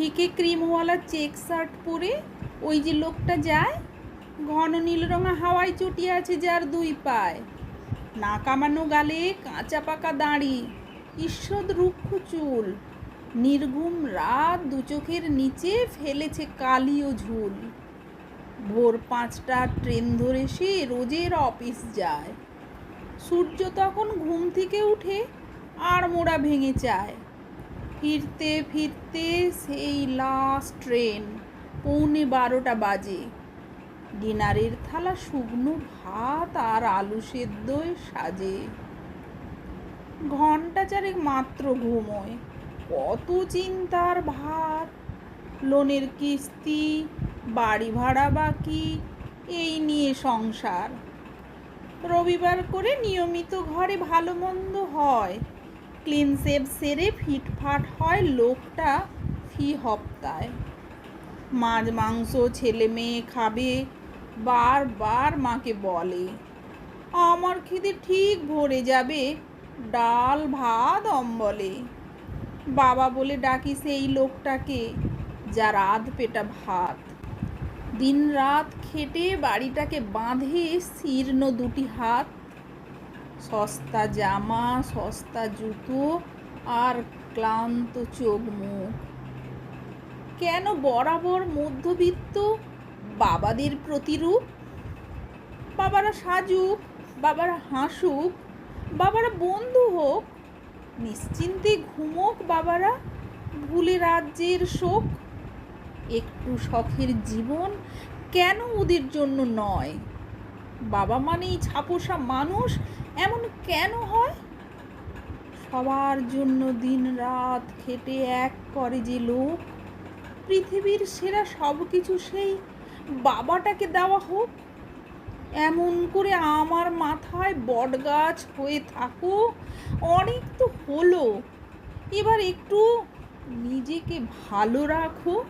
ফিকে ক্রিমওয়ালা check shirt পরে ওই যে লোকটা যায়, ঘন নীল রঙা হাওয়ায় চটিয়ে আছে যার দুই পায়। না কামানো গালে কাঁচা পাকা দাঁড়ি, ঈষৎ রুক্ষ চুল, নির্ঘুম রাত দু চোখের নিচে ফেলেছে কালি ও ঝুল। ভোর পাঁচটা ট্রেন ধরে সে রোজের অফিস যায়। সূর্য তখন ঘুম থেকে উঠে আর মোড়া ভেঙে চায়। ফিরতে ফিরতে সেই লাস্ট ট্রেন পৌনে বারোটা বাজে। ডিনারের থালা শুকনো ভাত আর আলু সেদ্ধই সাজে। ঘণ্টা চারেক মাত্র ঘুমোয়, কত চিন্তার ভার। লোনের কিস্তি, বাড়ি ভাড়া বাকি, এই নিয়ে সংসার। রবিবার করে নিয়মিত ঘরে ভালো মন্দ হয় ক্লিন সেভ সেরে ফিটফাট হয় লোকটা ফি হপ্তায় মাছ, মাংস, ছেলে মেয়ে খাবে বারবার মাকে বলে, আমার খিদে ঠিক ভরে যাবে, ডাল, ভাত, অম্বলে। বাবা বলে, ডাকি সেই লোকটাকে যার আধ পেটা ভাত। দিন রাত খেটে বাড়িটাকে বাঁধে শীর্ণ দুটি হাত। সস্তা জামা, সস্তা জুতো আর ক্লান্ত চোখ মুখ। কেন বরাবর মধ্যবিত্ত? বাবাদের প্রতিরূপ? বাবারা সাজুক, বাবারা হাসুক, বাবারা বন্ধু হোক, নিশ্চিন্তে ঘুমোক বাবারা, ভুলে রাজ্যের শোক। একটু শখের জীবন কেন ওদের জন্য নয়? বাবা মানেই ছাপোষা মানুষ এমন কেন হয়? সবার জন্য দিন রাত খেটে এক করে যে লোক। পৃথিবীর সেরা সব কিছু সেই বাবাটাকে দেওয়া হোক। এমন করে আমার মাথায় বটগাছ হয়ে থাকো অনেক তো হলো। এবার একটু নিজেকে ভালো রাখো।